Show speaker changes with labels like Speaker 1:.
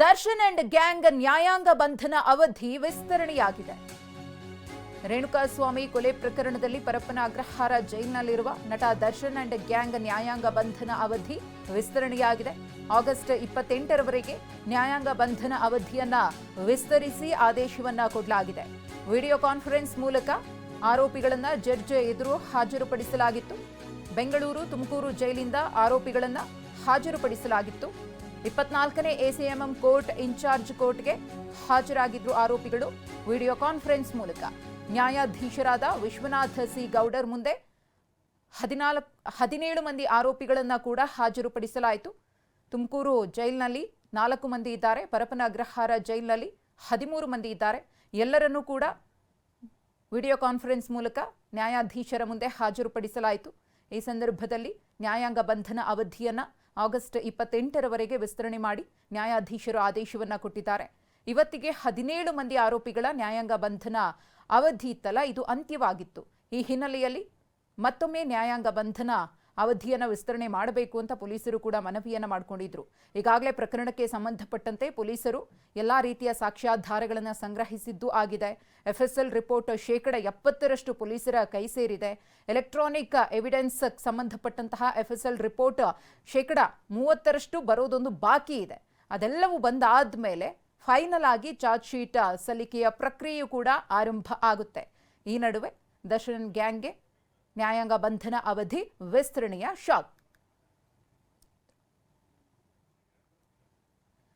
Speaker 1: Darshan and gang ನ್ಯಾಯಾಂಗ ಬಂಧನ ಅವಧಿ ವಿಸ್ತರಣೆಯಾಗಿದೆ. ರೇಣುಕಾಸ್ವಾಮಿ ಕೊಲೆ ಪ್ರಕರಣದಲ್ಲಿ ಪರಪ್ಪನ ಅಗ್ರಹಾರ ಜೈಲಿನಲ್ಲಿರುವ ನಟ ದರ್ಶನ್ ಅಂಡ್ ಗ್ಯಾಂಗ್ ನ್ಯಾಯಾಂಗ ಬಂಧನ ಅವಧಿ ವಿಸ್ತರಣೆಯಾಗಿದೆ. ಆಗಸ್ಟ್ ಇಪ್ಪತ್ತೆಂಟರವರೆಗೆ ನ್ಯಾಯಾಂಗ ಬಂಧನ ಅವಧಿಯನ್ನ ವಿಸ್ತರಿಸಿ ಆದೇಶವನ್ನ ಕೊಡಲಾಗಿದೆ. ವಿಡಿಯೋ ಕಾನ್ಫರೆನ್ಸ್ ಮೂಲಕ ಆರೋಪಿಗಳನ್ನ ಜಡ್ಜ್ ಎದುರು ಹಾಜರುಪಡಿಸಲಾಗಿತ್ತು. ಬೆಂಗಳೂರು ತುಮಕೂರು ಜೈಲಿಂದ ಆರೋಪಿಗಳನ್ನ ಹಾಜರುಪಡಿಸಲಾಗಿತ್ತು. ಇಪ್ಪತ್ನಾಲ್ಕನೇ ಎಸಿಎಂಎಂ ಕೋರ್ಟ್ ಇನ್ಚಾರ್ಜ್ ಕೋರ್ಟ್ಗೆ ಹಾಜರಾಗಿದ್ರು ಆರೋಪಿಗಳು. ವಿಡಿಯೋ ಕಾನ್ಫರೆನ್ಸ್ ಮೂಲಕ ನ್ಯಾಯಾಧೀಶರಾದ ವಿಶ್ವನಾಥ ಸಿ. ಗೌಡರ್ ಮುಂದೆ ಹದಿನಾಲ್ಕು, ಹದಿನೇಳು ಮಂದಿ ಆರೋಪಿಗಳನ್ನು ಕೂಡ ಹಾಜರುಪಡಿಸಲಾಯಿತು. ತುಮಕೂರು ಜೈಲಿನಲ್ಲಿ ನಾಲ್ಕು ಮಂದಿ ಇದ್ದಾರೆ. ಪರಪನ ಅಗ್ರಹಾರ ಜೈಲಿನಲ್ಲಿ ಹದಿಮೂರು ಮಂದಿ ಇದ್ದಾರೆ. ಎಲ್ಲರನ್ನೂ ಕೂಡ ವಿಡಿಯೋ ಕಾನ್ಫರೆನ್ಸ್ ಮೂಲಕ ನ್ಯಾಯಾಧೀಶರ ಮುಂದೆ ಹಾಜರುಪಡಿಸಲಾಯಿತು. ಈ ಸಂದರ್ಭದಲ್ಲಿ ನ್ಯಾಯಾಂಗ ಬಂಧನ ಅವಧಿಯನ್ನ ಆಗಸ್ಟ್ ಇಪ್ಪತ್ತೆಂಟರವರೆಗೆ ವಿಸ್ತರಣೆ ಮಾಡಿ ನ್ಯಾಯಾಧೀಶರು ಆದೇಶವನ್ನ ಕೊಟ್ಟಿದ್ದಾರೆ. ಇವತ್ತಿಗೆ ಹದಿನೇಳು ಮಂದಿ ಆರೋಪಿಗಳ ನ್ಯಾಯಾಂಗ ಬಂಧನ ಅವಧಿ ಇತ್ತಲ್ಲ ಇದು ಅಂತ್ಯವಾಗಿತ್ತು. ಈ ಹಿನ್ನೆಲೆಯಲ್ಲಿ ಮತ್ತೊಮ್ಮೆ ನ್ಯಾಯಾಂಗ ಬಂಧನ ಅವಧಿಯನ್ನು ವಿಸ್ತರಣೆ ಮಾಡಬೇಕು ಅಂತ ಪೊಲೀಸರು ಕೂಡ ಮನವಿಯನ್ನು ಮಾಡಿಕೊಂಡಿದ್ರು. ಈಗಾಗಲೇ ಪ್ರಕರಣಕ್ಕೆ ಸಂಬಂಧಪಟ್ಟಂತೆ ಪೊಲೀಸರು ಎಲ್ಲ ರೀತಿಯ ಸಾಕ್ಷ್ಯಾಧಾರಗಳನ್ನು ಸಂಗ್ರಹಿಸಿದ್ದು ಆಗಿದೆ. ಎಫ್ಎಸ್ಎಲ್ ರಿಪೋರ್ಟ್ ಶೇಕಡ ಎಪ್ಪತ್ತರಷ್ಟು ಪೊಲೀಸರ ಕೈ ಸೇರಿದೆ. ಎಲೆಕ್ಟ್ರಾನಿಕ್ ಎವಿಡೆನ್ಸ್ ಸಂಬಂಧಪಟ್ಟಂತಹ ಎಫ್ಎಸ್ಎಲ್ ರಿಪೋರ್ಟ್ ಶೇಕಡ ಮೂವತ್ತರಷ್ಟು ಬರೋದೊಂದು ಬಾಕಿ ಇದೆ. ಅದೆಲ್ಲವೂ ಬಂದಾದ ಮೇಲೆ ಫೈನಲ್ ಆಗಿ ಚಾರ್ಜ್ ಶೀಟ್ ಸಲ್ಲಿಕೆಯ ಪ್ರಕ್ರಿಯೆಯೂ ಕೂಡ ಆರಂಭ ಆಗುತ್ತೆ. ಈ ನಡುವೆ ದರ್ಶನ್ ಗ್ಯಾಂಗ್ಗೆ ನ್ಯಾಯಾಂಗ ಬಂಧನ ಅವಧಿ ವಿಸ್ತರಣೆಯ ಶಾಕ್